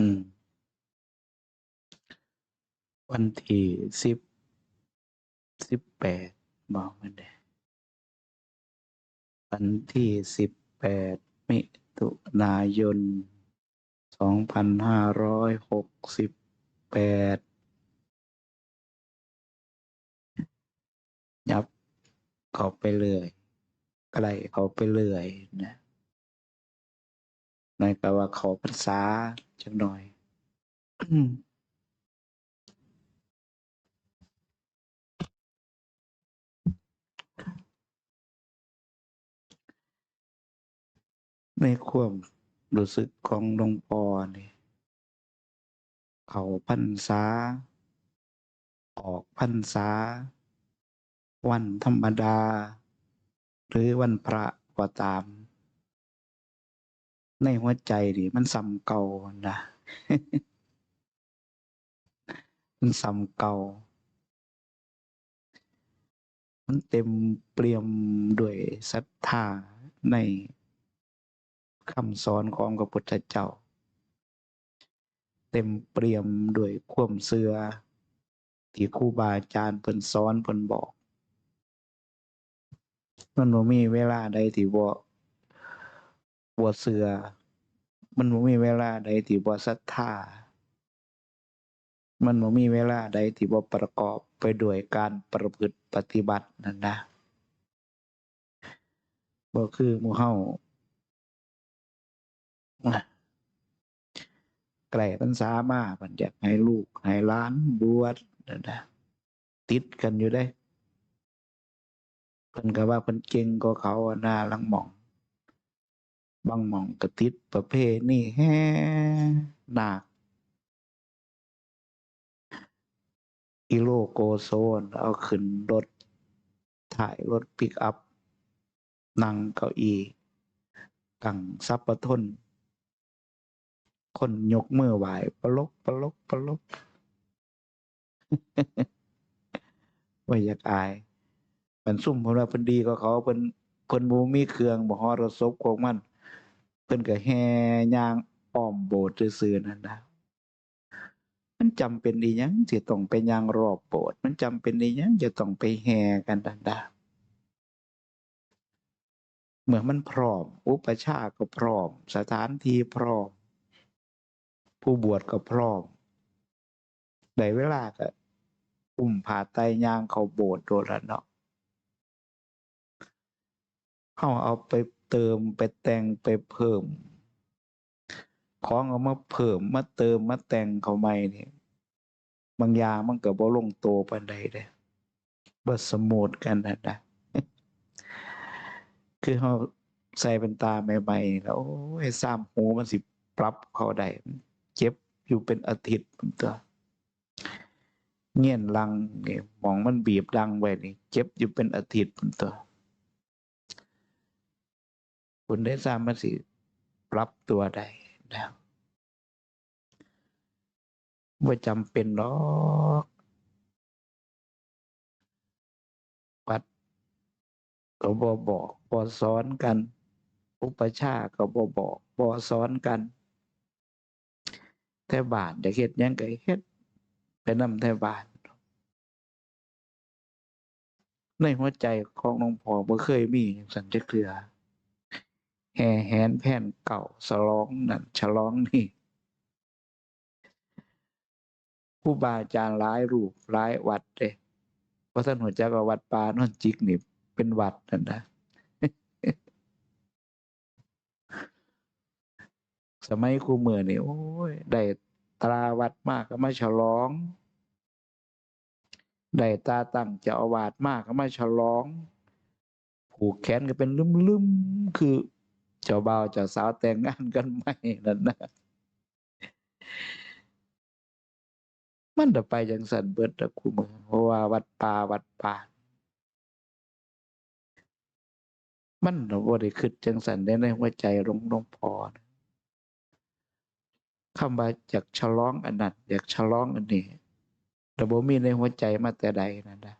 ืม วันที่สิบสิบแปดบอกมันได้วันที่สิบแปดมิถุนายนสองพันห้าร้อยหกสิบแปดยับเขาไปเรื่อยไกลเขาไปเรื่อยนะ นายก็ว่าเขาพรรษาจังหน่อยในความรู้สึกของหลวงพ่อนี่เขาพรรษา ออกพรรษา วันธรรมดา หรือวันพระก็ตาม ในหัวใจนี่มันซ้ำเก่านะมันซ้ำเก่า มันเต็มเปี่ยมด้วยศรัทธาในคำสอนของพระพุทธเจ้า เต็มเปี่ยมด้วยความเสือที่ครูบาอาจารย์เพิ่นสอนเพิ่นบอก มันบ่มีเวลาใดที่บ่ บ่เชื่อ มันบ่มีเวลาใดที่บ่ศรัทธา มันบ่มีเวลาใดที่บ่ประกอบไปด้วยการประพฤติปฏิบัตินั่นนะบ่คือหมู่เฮาอะใกลพรรษามาเพิ่นอยากให้ลูกให้หลานบวชนั่นนะติดกันอยู่เด้เพิ่นก็ว่าเพิ่นเก่งกว่าเขาอะนะลังหม่อง บางหม่องก็ติดประเพณีแฮ่นาคกิโลโกโซนเอาขึ้นรถ ถ่ายรถปิกอัพ นั่งเก้าอี้กังซับปะทน คนยกมือไหวปลกปลกปลกไม่อยากอายมันซุ่มเพราะว่าเพิ่นดีก็เขาเพิ่นเพิ่นบ่มีเครื่องบ่ฮอดรถศพของมัน เพิ่นก็แห่ย่างอ้อมโบสถ์ซื่อๆนั่นนะมันจำเป็นอีหยังที่ต้องไปย่างรอบโบสถ์ มันจำเป็นอีหยังจะต้องไปแห่กันดันดาเมื่อมันพร้อม อุปชฌาย์ก็พร้อม สถานที่พร้อม ผู้บวชก็พร้อม ได้เวลาก็อุ้มผ้าไตรย่างเข้าโบสถ์โดดละเนาะเฮาเอาไป เติมไปแต่งไปเพิ่ม ของเอามาเพิ่มมาเติมมาแต่งเขาใหม่นี่บางอย่างมันก็บ่ลงตัวปานใดเด้บ่สมูทกันนั่นะคือเฮาใส่เป็นตาใหม่ๆแล้วโอ้ยซ้ำหูมันสิปรับเขาได้เจ็บอยู่เป็นอาทิตย์พุ่นตัวเงียนลังเนี่หมองมันบีบดังไว้นี่เจ็บอยู่เป็นอาทิตย์พุ่นตัว คุณได้ซ้ำมันสิปรับตัวได้นะบ่จำเป็นหรอกวัดก็บ่บอกบ่สอนกัน อุปชาก็บ่บอกบ่สอนกัน แต่บานอยากเฮ็ดยังก็เฮ็ดไปนำแต่บานในหัวใจของหลวงพ่อบ่เคยมีจังซั่นจักเทื่อ แห่แหนแผ่นเก่าฉลองนั่นฉลองนี่ครูบาอาจารย์หลายรูปหลายวัดเด้บ่ทันรู้จักว่าวัดปาโนนจิกนี่เป็นวัดนั่นนะสมัยคูเมื้อนี่โอ้ยได้ตราวัดมากก็มาฉลอง ได้ตาตั้งเจ้าอาวาสมากก็มาฉลอง ผูกแขนกันเป็นลึมๆคือ เจ้าบ่าวเจ้าสาวแต่งงานกันใหมนั่นนะมันจะไปจังซั่นเบิดอะคุมเพราะว่าวัดป่าวัดป่ามันน่ะบ่ได้คิดจังซั่นเดะในหัวใจหลวงหลงพอนะคำว่าอยากฉลองอันนั้นอยากฉลองอันนี้แต่บ่มีในหัวใจมาแต่ใดนั่นนะ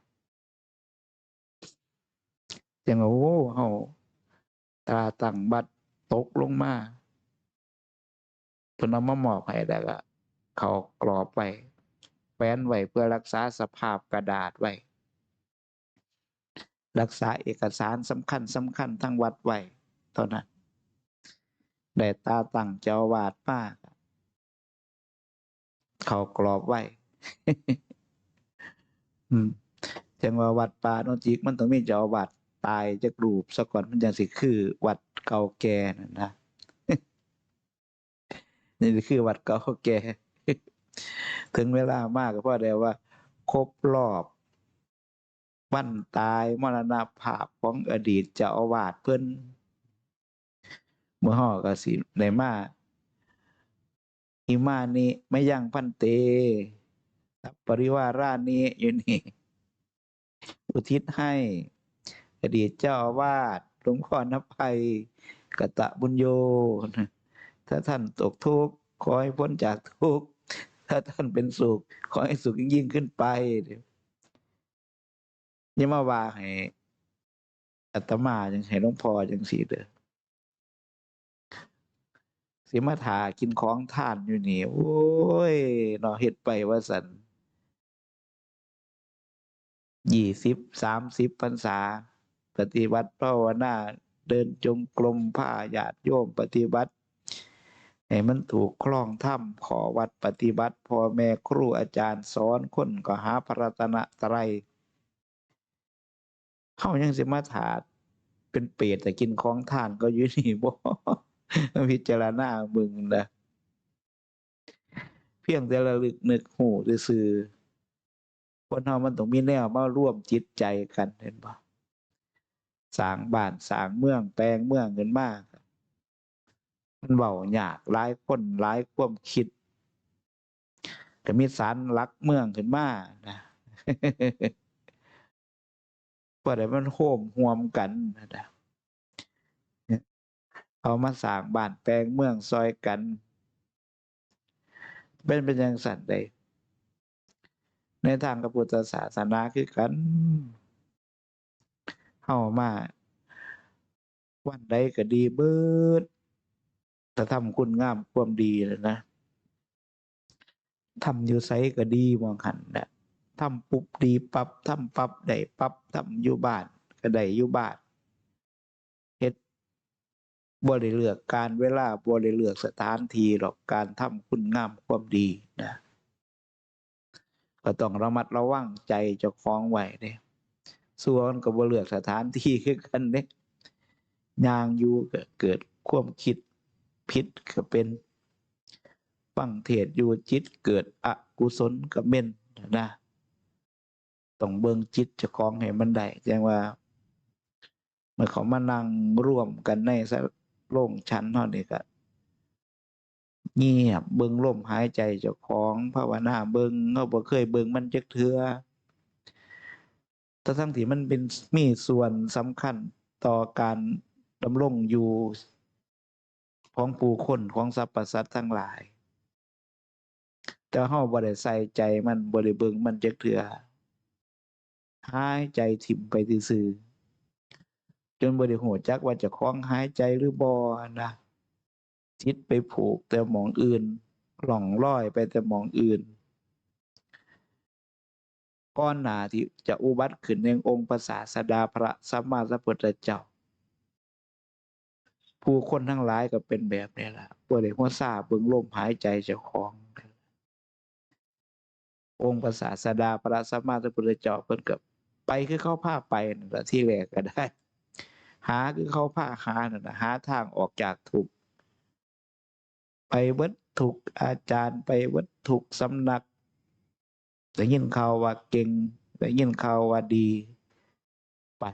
จังว่าโอ้เฮา ตาตั้งบัดตกลงมาเพิ่นเอามามอบให้แล้วก็เขากรอบไว้แฟ้นไว้เพื่อรักษาสภาพกระดาษไว้ รักษาเอกสารสำคัญสำคัญทั้งวัดไว้เท่านั้นได้ตาตั้งเจ้าอวาดมาเขากรอบไว้อืมจังว่าวัดป่าโนจิกมันต้องมีเจ้าอาวาด ตายจากรูปซะก่อนมันจังสิคือ วัดเก่าแก่นั่นนะนี่คือวัดเก่าแก่ถึงเวลามากก็เพราะเดียวว่า ครบรอบวันตายมรณภาพของอดีตเจ้าอาวาสเพิ่อนเมื่อห่อกสิได้มาอิมานิไม่ยังพันเตปริวารานิอยู่นี่ อุทิศให้ อดีตเจ้าอาวาสหลวงพ่อนภัยกตะบุญโยถ้าท่านตกทุกข์ขอให้พ้นจากทุกข์ถ้าท่านเป็นสุข ขอให้สุขยิ่งขึ้นไปยวอย่มาว่าให้อาตมาจังให้หลวงพ่อจังสีเด้อสิมาถากินของท่านอยู่นี่ โอ้ยเนาะเฮ็ดไปว่าสันยี่สิบสามสิบพรรษา ปฏิบัติภาวนาเดินจงกรมผ้าญาติโยมปฏิบัติให้มันถูกคล้องถ้ำขอวัดปฏิบัติพ่อแม่ครูอาจารย์สอนคนก็หาพระรัตนตรัยเข้ายังสิมาถาดเป็นเปรตแต่กินของทานก็ยู่นี่บ่พิจารณามึงนะเพียงแต่ระลึกนึกหูซื่อคนเฮามันต้องมีแนวมาร่วมจิตใจกันเห็นบ่ สร้างบ้านสร้างเมืองแปลงเมืองขึ้นมาก มันเว้ายากหลายคนหลายความคิดก็มีสารลักเมืองขึ้นมานะว่าแต่มันโฮมห่วมกันนะเอามาสร้างบ้านแปลงเมืองซอยกัน เป็นเป็นอย่างสัตว์ใดในทางพระพุทธศาสนาคือกัน เข้ามา วันใดก็ดีเบิดแต่ทำคุณงามความดีเลยนะทำอยู่ไสก็ดีมองหันนะทำปุ๊บดีปับ๊บทำปับ๊บได้ปับ๊บทำอยู่บ้านก็ได้อยู่บ้านเฮ็ดบ่ได้เลือกการเวลาบ่ได้เลือกสถานที่หรอกการทำคุณงามความดีนะก็ต้องระมัดระวังใจเจ้าของไว้เด้ ส่วนก็บ่เลือกสถานที่คือกันเด้ย่างอยู่ก็เกิดความคิดผิดก็เป็นฟังเทศอยู่จิตเกิดอกุศลก็เม่นนะต้องเบิ่งจิตเจ้าของให้มันได้แจ้งว่าเมื่อเขามานั่งร่วมกันในสะโล่งชั้นเท่านี้ก็เงียบเบิ่งลมหายใจเจ้าของภาวนาเบิ่งเฮาบ่เคยเบิ่งมันจักเทื่อ แต่ทั้งที่มันเป็นมีส่วนสำคัญต่อการดำรงอยู่ของผู้คนของสรรพสัตว์ทั้งหลาย แต่เฮาบ่ได้ใส่ใจมันบ่ได้เบิ่งมันจักเทื่อหายใจถิ่มไปซื่อจนบ่ได้ฮู้จักว่าเจ้าของหายใจหรือบ่นะจิตไปผูกแต่หมองอื่นหล่องลอยไปแต่หมองอื่น ก้อนหนาที่จะอุบัติขึ้นในองค์พระศาสดาพระสัมมาสัมพุทธเจ้า ผู้คนทั้งหลายก็เป็นแบบนี้ล่ะบ่ได้ฮู้ทราบเบิ่งลมหายใจเจ้าของ องค์พระศาสดาพระสัมมาสัมพุทธเจ้าเพิ่นก็ไปคือเข้าพาไปนั่นล่ะที่แรกก็ได้ หาคือเข้าพาหานั่นะหาทางออกจากทุกไปเบิดทุกอาจารย์ไปเบิดทุกสำนัก ได้ยินข่าวว่าเก่งได้ยินข่าวว่าดีไป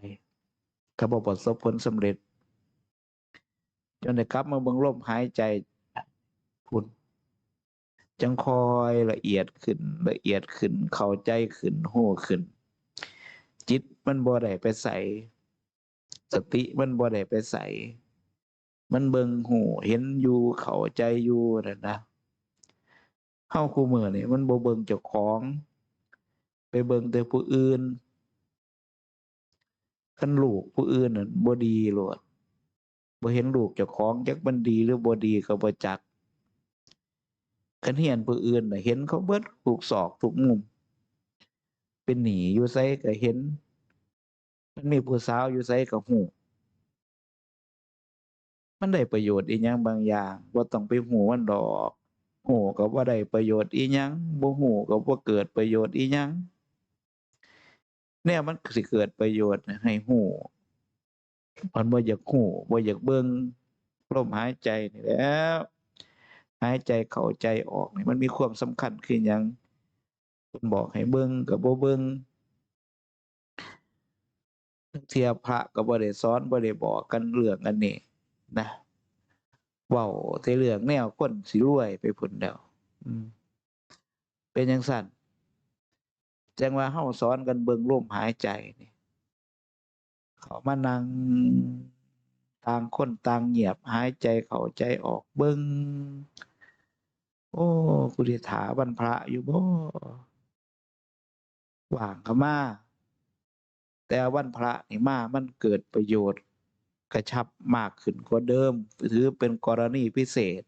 ก็บ่ประสบผลสำเร็จ จนได้กลับมาเบิ่งลมหายใจพุ่นจังคอยละเอียดขึ้นละเอียดขึ้น เข้าใจขึ้นฮู้ขึ้น จิตมันบ่ได้ไปใส่สติมันบ่ได้ไปใส่มันเบิ่งหูเห็นอยู่เข้าใจอยู่นั่นนะ เฮาคู่มือนี่มันบ่เบิ่งเจ้าของ ไปเบิ่งแต่ผู้อื่นคันลูกผู้อื่นนั่นบ่ดีโลดบ่เห็นลูกเจ้าของจักมันดีหรือบ่ดีก็บ่จักกันเฮียนผู้อื่นน่ะเห็นเขาเบิดถูกศอกถูกมุม เป็นหนีอยู่ไสก็เห็น มันมีผู้สาวอยู่ไสก็ฮู้มันได้ประโยชน์อีหยังบางอย่างบ่าต้องไปฮู้มันดอก ฮู้ก็บ่ได้ประโยชน์อีหยังบ่ฮู้ก็บ่เกิดประโยชน์อีหยังแนวมันสิเกิดประโยชน์น่ะให้ฮู้มันบ่อยากฮู้บ่อยากเบิ่งลมหายใจนี่แล้วหายใจเข้าใจออกนี่มันมีความสำคัญคือหยังเพิ่นบอกให้เบิ่งก็บ่เบิ่งทั้งเทียพระก็บ่ได้สอนบ่ได้บอกกันเรื่องอันนี้นะ เว้าแต่เรื่องแนวคนสิรวยไปพุ่นแล้วเป็นจังซั่นจังว่าเฮาสอนกันเบิ่งลมหายใจนี่เขามานั่งต่างคนต่างเงียบหายใจเข้าใจออกเบิ่งโอ้กูสิถาวันพระอยู่บ่ว่างก็มาแต่วันพระนี่มามันเกิดประโยชน์ กระชับมากขึ้นกว่าเดิม ถือเป็นกรณีพิเศษ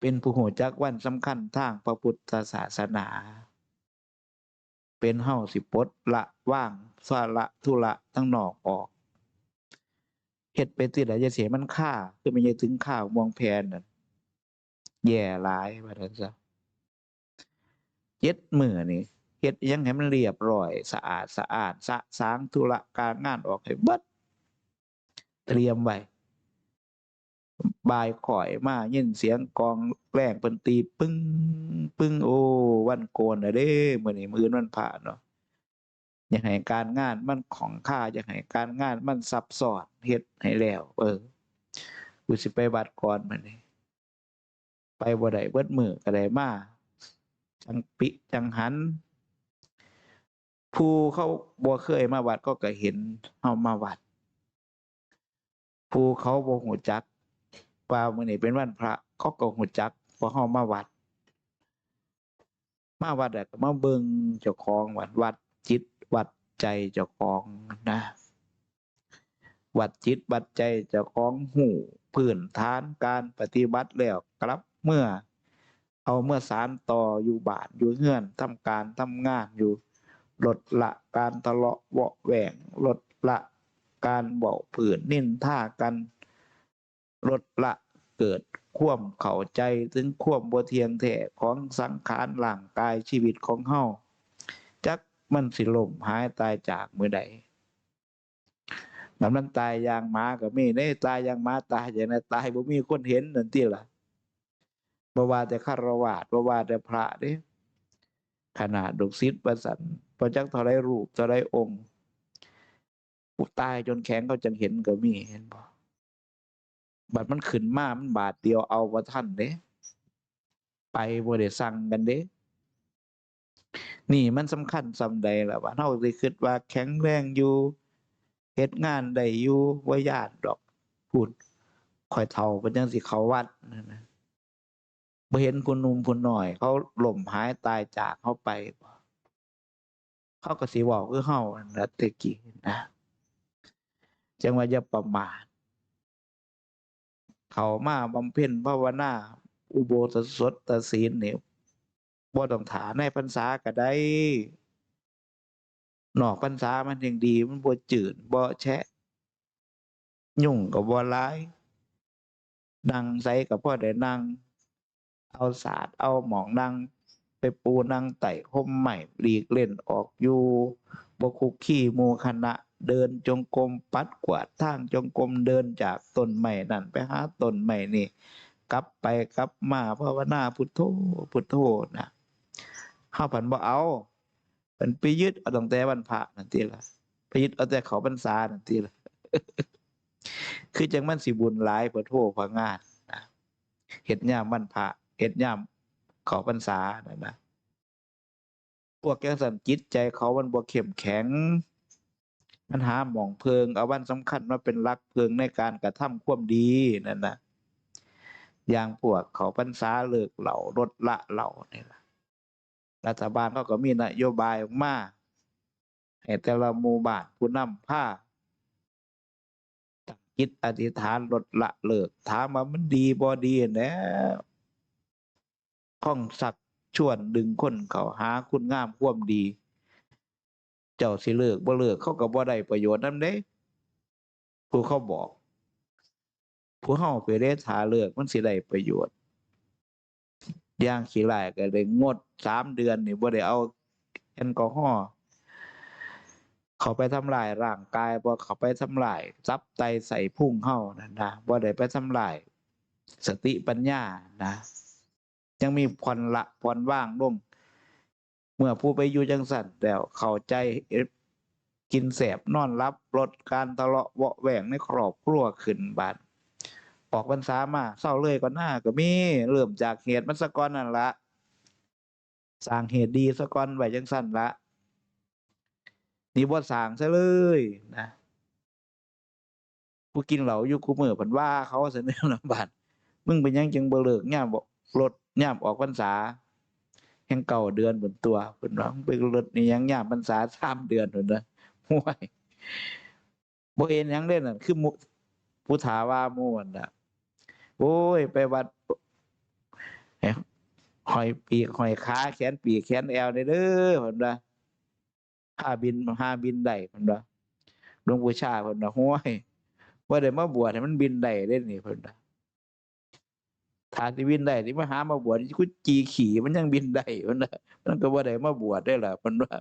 เป็นผู้หูจักวันสำคัญทางพระพุทธศาสนา เป็นเฮาสิปดละว่างสาระธุระทั้งนอกออกเฮ็ดไปติดอย่าเสียมันค่าคือมันอย่าถึงข้าวมองแพนนั่นแย่หลายว่าซั่นซะเจ็ดมือนี่เฮ็ดยังให้มันเรียบร้อย สะอาดสะอาดสะสางธุระการงานออกให้เบิด เตรียมไว้บายข่อยมายินเสียงกองแกล้งเพิ่นตีปึ้งปึ้งโอ้วันโกนน่ะเด้มือนี้มืออื่นวันพระเนาะอยากให้การงานมันของค่าอยากให้การงานมันซับซ้อนเฮ็ดให้แล้ว เออกูสิไปวัดก่อนมื้อนี้ไปบ่ได้เบิดมือก็ได้มาจังปิจังหัน ผู้เขาบ่เคยมาวัดก็ก็เห็นเฮามาวัด ผู้เขาบ่ฮู้จักว่ามื้อนี้เป็นวันพระ เขาก็ฮู้จักเพราะเฮามาวัด มาวัดแล้วก็มาเบิ่งเจ้าของวัดวัดจิตวัดใจเจ้าของนะวัดจิตวัดใจเจ้าของฮู้พื้นฐานการปฏิบัติแล้วกลับเมื่อเอาเมื่อสารต่ออยู่บานอยู่เฮือนทำการทำงานอยู่ลดละการทะเลาะเบาะแหว่งลดละ การเว้าพื้นนิ่นท่ากัน ลดละเกิดควมเข้าใจถึงควมบ่เทียงแท้ของสังขารร่างกายชีวิตของเฮาจักมันสิล่มหายตายจากมือใดมันมันตายอย่างหมาก็มีเด้ตายอย่างหมาตายอย่างนั้นตายบ่มีคนเห็นนั่นติล่ะบ่ว่าแต่ฆราวาสบ่ว่าแต่พระเด้ขนาดลูกศิษย์ว่าซั่นบ่จักเท่าใดรูปเท่าใดองค์ ตายจนแข็งเขาจังเห็นก็มีเห็นบ่บัดมันขึ้นมามันบาทเดียวเอาบ่ทันเด้ ไปบ่ได้สั่งกันเด้ นี่มันสำคัญส่ำใดล่ะว่าเฮาสิคิดว่าแข็งแรงอยู่เฮ็ดงานได้อยู่บ่ย้านดอกพูดค่อยเฒ่าเพิ่นจังสิเข้าวัดนั่นนะบ่เห็นผู้หนุ่มผู้น้อย เขาล้มหายตายจากเฮาไป เขาก็สิเว้าคือเฮานั่นล่ะแต่กี้นะ จังว่าอย่าประมาทเขามาบำเพ็ญภาวนาอุโบสถสดตศีลนี่บ่ต้องท่าในพรรษาก็ได้นอกพรรษามันยังดี มันบ่จืดบ่แฉะยุ่งก็บ่หลาย นั่งไสก็พอได้นั่ง เอาศาสตร์เอาหมองนั่ง ไปปูนั่งไต้ร่มไม้หลีกเล่นออกอยู่บ่คุกคีหมู่คณะ เดินจงกรมปัดกวาดทางจงกรมเดินจากต้นไม้นั่นไปหาต้นไม้นี่ กลับไปกลับมาภาวนาพุทโธพุทโธนะเฮาผันบ่เอาเพิ่นไปยึดเอาตั้งแต่วันพระนั่นติล่ะไปยึดเอาแต่เขาพรรษานั่นติล่ะคือจังมันสิบุญหลายพุทโธพระงานนะเฮ็ดยามวันพระเฮ็ดยามเขาพรรษานั่นนะพวกจังซั่นจิตใจเขามันบ่เข้มแข็ง มันหาหม้องเพิง เอาวันสำคัญมาเป็นหลักเพิงในการกระทำความดีนั่นนะอย่างพวกเขาพรรษาเลิกเหล้าลดละเหล้านี่ล่ะรัฐบาลเขาก็มีนโยบายออกมาให้แต่ละหมู่บ้านผู้นำพาตั้งจิตอธิษฐานลดละเลิก ถามว่ามันดีบ่ดีแหล้วข้องสักชวนดึงคนเขาหาคุณงามความดี เจ้าสิเลิกบ่เลิกเขาก็บ่ได้ประโยชน์นำเด้ผู้เขาบอก ผู้เฮาไปเด้ถาเลิกมันสิได้ประโยชน์อย่างขี้ร้ายก็ได้งดสามเดือนนี่บ่ได้เอาแอลกอฮอล์เขาไปทำลายร่างกายบ่เขาไปทำลายซับไตใส่พุ่งเฮานั่นนะบ่ได้ไปทำลายสติปัญญานะ ยังมีผ่อนละผ่อนว่างลง เมื่อผู้ไปอยู่จังสันแล้วเข้าใจกินแสบนอนรับลดการทะเลาะเบาะแหวงในครอบครัวขึ้นบาดออกพรรษามาเศร้าเลยก่อนหน้าก็มีเริ่มจากเหตุมันสะก่อนนั่นละสร้างเหตุดีสะก่อนไว้จังสั้นละนี่บ่สร้างซะเลยนะผู้กินเหล้าอยู่คู่มือเพิ่นว่าเขาเสนอลำบาดมึงเป็นยังจึงบ่เลิกย่ามบลดย่ามออกพรรษา แห่งเก่าเดือนบนตัวเพิ่นว่างไปลดนี่ยังยามพรรษาสามเดือนพุ่นนะห่วยบ่เห็นหยังเด้นั่นคือมูผู้ถาว่าหมู่นั่นน่ะโอ้ย ไปวัดหอยปีกหอยขาแขนปีกแขนแอวได้เด้อเพิ่นว่าหาบินหาบินได้เพิ่นว่าหลวงปู่ชาเพิ่นว่าห่วยว่าได้มาบวชให้มันบินได้เด้นี่เพิ่นน่ะ ถ้าสิบินได้ที่มาหามาบวชกูจีขี่มันยังบินได้เพิ่นนะมันก็บ่ได้มาบวชได้ล่ะเพิ่นว่า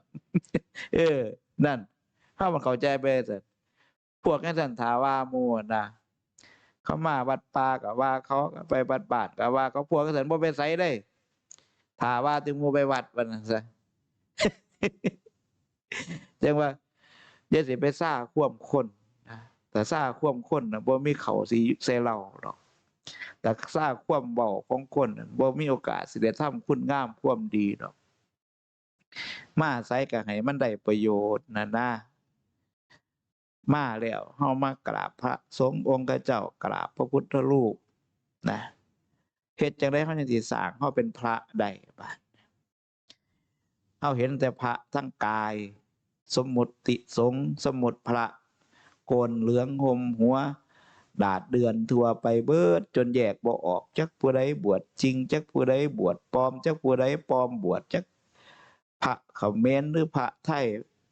เออ นั่นเฮามันเข้าใจไปซั่นพวกนั้นสันถาว่ามูนะเขามาวัดปาก็ว่าเขาไปวัดบาทก็ว่าเขาพวกนั้นสันบ่ไปไสได้ถาว่าถึงมูไปวัดว่านั่นซะจังว่าอย่าสิไปซ่าควมคนนะแต่ซ่าควมคนน่ะบ่มีเขาสิใส่เราดอก แต่ซ่าความเบาของคนน่ะบ่มีโอกาสสิได้ทำคุณงามความดีดอก มาใส่ก็ให้มันได้ประโยชน์นะนะมาแล้วเฮามากราบพระสงฆ์องค์เจ้ากราบพระพุทธรูปนะเฮ็ดจังได๋เฮาจังสิสร้างเฮาเป็นพระได้บาดเฮาเห็นแต่พระทั้งกาย สมมุติสงสมมุติพระโกนเหลืองห่มหัว ดาดเดือนทัวไปเบิด จนแยกบ่ออก จักผู้ใดบวชจริง จักผู้ใดบวชปลอม จักผู้ใดปลอมบวชจักพระเขมรหรือพระไทย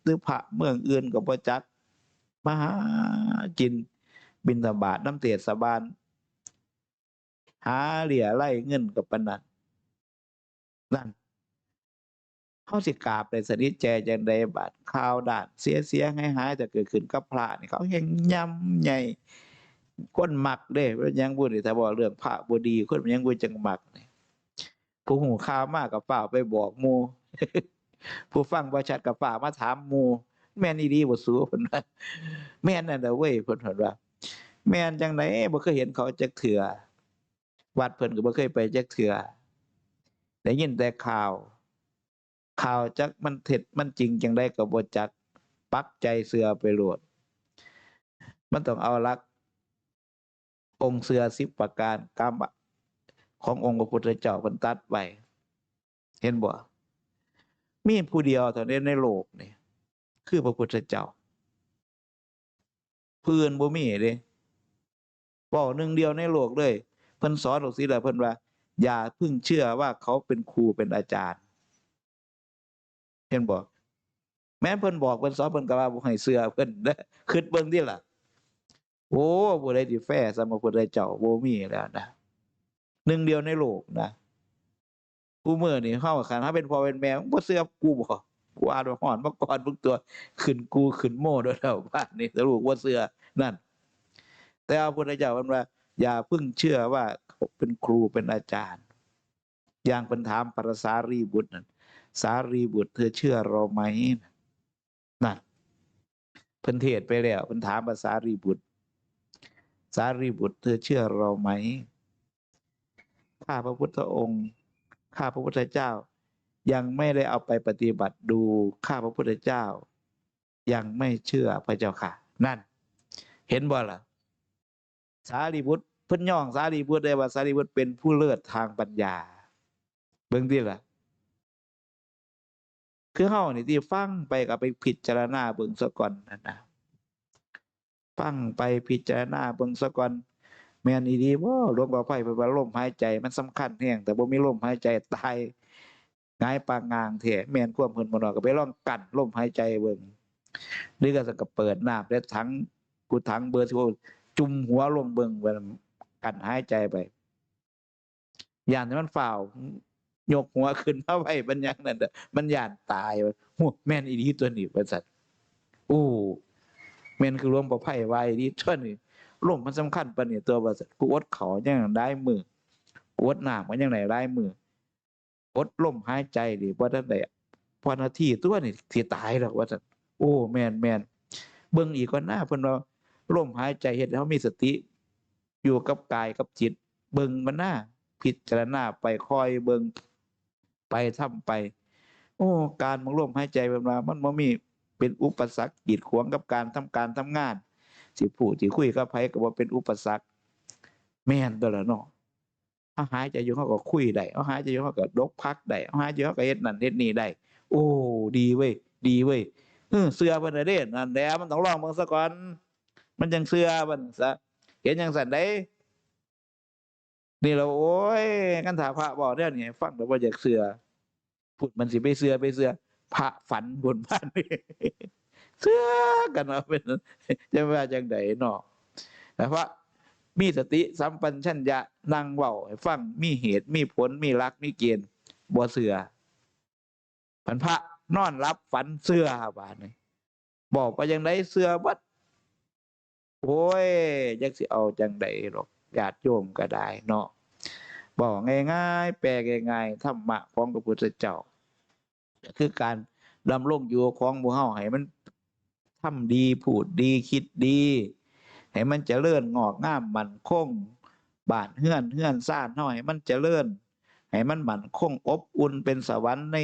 หรือพระเมืองอื่นก็บ่จักมาหากิน บิณฑบาตน้ำเทศบาลหาเหลี่ยไล่เงินกับปนนั้นนั่นเขาสิกราบได้สนิทใจจังใดบาดข่าวด่านเสียเสียหายหายจะเกิดขึ้นกับพระนี่เขาแห่งย่ำใหญ่ คนหมักเด้ว่ายังบ่ได้ถ้าบอกเรื่องพระบ่ดีคนมันยังบ่จังหมักนี่ผู้หูข่าวมากกับฝ่าไปบอกมูผู้ฟังบ่ชัดกับฝ่ามาถามมูแม่นอีหลีบ่สู้เพิ่นว่าแม่นนั่นน่ะเว้ยเพิ่นว่า แม่นจังไดบ่เคยเห็นเขาจักเทื่อวัดเพิ่นก็บ่เคยไปจักเทื่อได้ยินแต่ข่าว ข่าวจักมันเท็จมันจริงจังได้ก็บ่จักปักใจเสือไปโลดมันต้องเอาหลัก องค์เสือสิบประการกรรมขององค์พระพุทธเจ้าเพิ่นตัดไว้เห็นบ่ มีผู้เดียวเท่านี้ในโลกนี่คือพระพุทธเจ้าเพื่อนบ่มีเด้เว้าหนึ่งเดียวในโลกเลยเพิ่นสอนหลูกศิล้วเพิ่นว่า อย่าพึ่งเชื่อว่าเขาเป็นครูเป็นอาจารย์ เห็นบอก แม้เพิ่นบอกเพิ่นสอนเพิ่นก็ว่าบ่ให้เชื่อเพิ่นเด้อคิดเบิ่งติล่ะ โอ้บ่ได้สิแฟร์สำหรับพุทธเจ้าโบมีแล้วนะหนึ่งเดียวในโลกนะกูเมื้อนี่เฮาคันเฮาเป็นพ่อเป็นแม่มึงบ่เชื่อกูบ่กูอานว่าฮ้อนมาก่อนมึงตัวขึ้นกูขึ้นโม่ด้วยแล้วบ้านนี่สรุปว่าเชื่อนั่น แต่เอาพุทธเจ้าเพิ่นว่า อย่าเพิ่งเชื่อว่าเขาเป็นครูเป็นอาจารย์ อย่างเพิ่นถามปรสารีบุตรนั่นสารีบุตรเธอเชื่อเราไหมนั่นเพิ่นเทศไปแล้วเพิ่นถามภาษารีบุตร สารีบุตรเธอเชื่อเราไหม ข้าพระพุทธองค์ ข้าพระพุทธเจ้า ยังไม่ได้เอาไปปฏิบัติดู ข้าพระพุทธเจ้า ยังไม่เชื่อพระเจ้าค่ะ นั่น เห็นบ่ล่ะ สารีบุตรเพิ่นย่องสารีบุตรได้ว่าสารีบุตรเป็นผู้เลิศทางปัญญา เบิ่งติล่ะคือเฮานี่ที่ฟังไปก็ไปพิจารณาเบิ่งซะก่อนนั่นนะ ฟังไปพิจารณาเบิ่งซะก่อน แม่นอีดีบ่หลวงพ่อไผเพิ่นว่าลมหายใจมันสำคัญแฮงแต่บ่มีลมหายใจตายหงายปางงางแท้แม่นความเพิ่นบ่เนาะก็ไปลองกั้นลมหายใจเบิ่งหรือก็สักก็เปิดน้ำแล้วถังกูถังเบอร์16จุ่มหัวลงเบิ่งว่ากั้นหายใจไปย่านที่มันฝ้าวยกหัวขึ้นมาไว้มันหยังนั่นเด้อมันย่านตายโอ้แม่นอีดีตัวนี้ว่าซั่นโอ้ แม่นคือหลวงพ่อไผว่าอีดีตัวนี้ลมมันสำคัญปานนี้ตัวว่าซั่นกูอดเขาวยังได้มือกูอดน้ำมันอยังได้ได้มืออดลมหายใจดิบ่ทันได้พอนาทีตัวนี่สิตายแล้วว่าซั่นโอ้แมนแมนเบิ่งอีกก่อนหน้าเพิ่นว่าลมหายใจเฮ็ดให้เรามีสติ อยู่กับกายกับจิต เบิ่งมันหน้าพิจารณาไปคอยเบิ่งไปทำไป โอ้ การมองลมหายใจเพิ่นว่ามันบ่มี เป็นอุปสรรคกีดขวางกับการทำการทำงาน สิพูดสิคุยกับไผก็บ่เป็นอุปสรรคแม่นตัวละเนาะเฮาหายใจอยู่เฮาก็คุยได้เฮาหายใจอยู่เฮาก็ดกพักได้เฮาหายใจยู่เฮาก็เฮ็ดนั่นเฮ็ดนี่ได้ โอ้ดีเว้ยดีเว้ยเออเชื่อเพิ่นน่ะเด้นั่นแหละมันต้องลองเบิ่งซะก่อนมันจังเชื่อเพิ่นซะเห็นจังซั่นได้นี่เราโอ้ยกันถาพระบอกเรื่องนี้ฟังแล้วบ่อยากเชื่อพูดมันสิไปเชื่อไปเชื่อ พระฝันบนบ้านนี่เชื่อกันว่าเป็นจะว่าจังไดเนาะแต่ว่ามีสติสัมปชัญญะนั่งเว้าฟังมีเหตุมีผลมีหลักมีเกณฑ์บ่เสือพันพระนอนรับฝันเสือบาดนี้บอกไปจังไดเสื้อบัดโอ้ยจักสิเอาจังไดหรอกญาติโยมก็ได้เนาะบอกง่ายๆแปลง่ายๆธรรมะของพระพุทธเจ้า คือการดำรงอยู่ของหมู่เฮาให้มันทำดีพูดดีคิดดี ให้มันเจริญงอกงามมั่นคง บานเฮือนเฮือนซ่านเฮาให้มันเจริญให้มันมั่นคงอบอุ่นเป็นสวรรค์ใน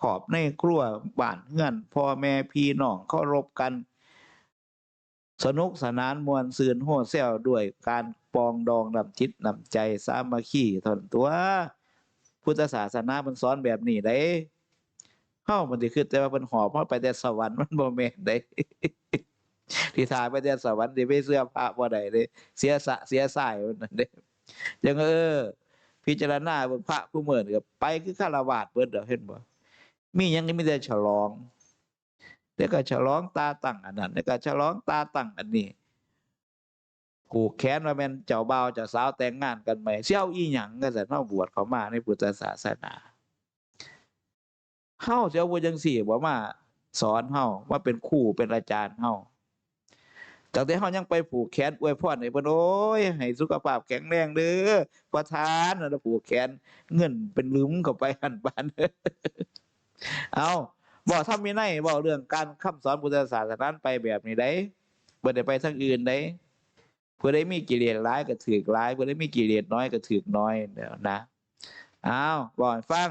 ขอบในครัวบ้านเฮือนพ่อแม่พี่น้องเคารพกัน สนุกสนานมวนซืนโห่แซวด้วยการปองดองนำจิตนำใจสามัคคีทนตัว พุทธศาสนามันสอนแบบนี้ได้ ฮามันสิคือแต่ว่าเพิ่นหอบเฮาไปแต่สวรรค์มันบ่แม่นได้ที่ทายไปแต่สวรรค์สิไปเสื้อพระบ่ได้เด้เสียสะเสียสายมันนั่นเด้จังเออ พิจารณาเบิ่งพระผู้มื้อนี่ก็ไปคือคาวาสเบิดดอเห็นบ่มีหยังก็มีแต่ฉลองแต่ก็ฉลองตาตั้งอันนั้นแล้วก็ฉลองตาตั้งอันนี้ผูกแขนว่าแม่นเจ้าบ่าวเจ้าสาวแต่งงานกันใหม่เสี่ยวอีหยังก็ซั่นเฮาบวชเข้ามาในพุทธศาสนา เฮาสิเอาบ่จังซี่บอกว่าสอนเฮาว่าเป็นครูเป็นอาจารย์เฮาตั้งแต่เฮายังไปผูกแขนอวยพรให้เพิ่นโอ้ยให้สุขภาพแข็งแรงเด้อประธานน่ะผูกแขนเงินเป็นลืมเข้าไปหั่นบานเอาบ่ทำมีในบ่เรื่องการคำสอนพุทธศาสนาไปแบบนี้ได้บ่ได้ไปทางอื่นได้ผู้ใดมีกิเลสหลายก็ถูกหลายผู้ใดมีกิเลสน้อยก็ถูกน้อยเดี๋ยวนะเอาบ่ให้ฟัง